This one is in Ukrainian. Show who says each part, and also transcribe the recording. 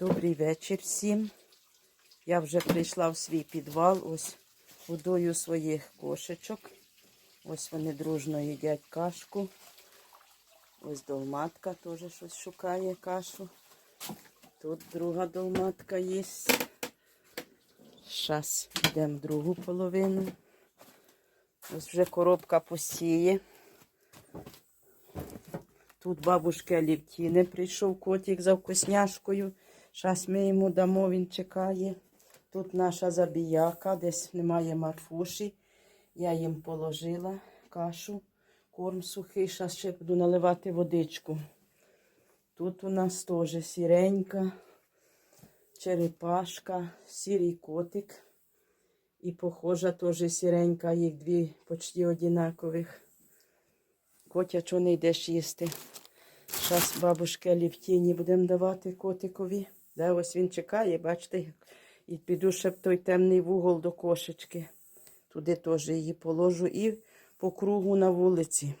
Speaker 1: Добрий вечір всім. Я вже прийшла в свій підвал. Ось годую своїх кошечок. Ось вони дружно їдять кашку. Ось долматка теж щось шукає кашу. Тут друга долматка є. Зараз йдемо другу половину. Ось вже коробка посіє. Тут бабушки Алівтіни прийшов котик за вкусняшкою. Зараз ми йому дамо, він чекає. Тут наша забіяка, десь немає марфуші. Я їм положила кашу, корм сухий, зараз ще буду наливати водичку. Тут у нас теж сіренька, черепашка, сірий котик. І похожа теж сіренька, їх дві почти одинакових. Котя, чого не йдеш їсти? Зараз бабушки Алівтіні будемо давати котикові. Да, ось він чекає, бачите, і піду ще в той темний вугол до кошечки. Туди теж її положу і по кругу на вулиці.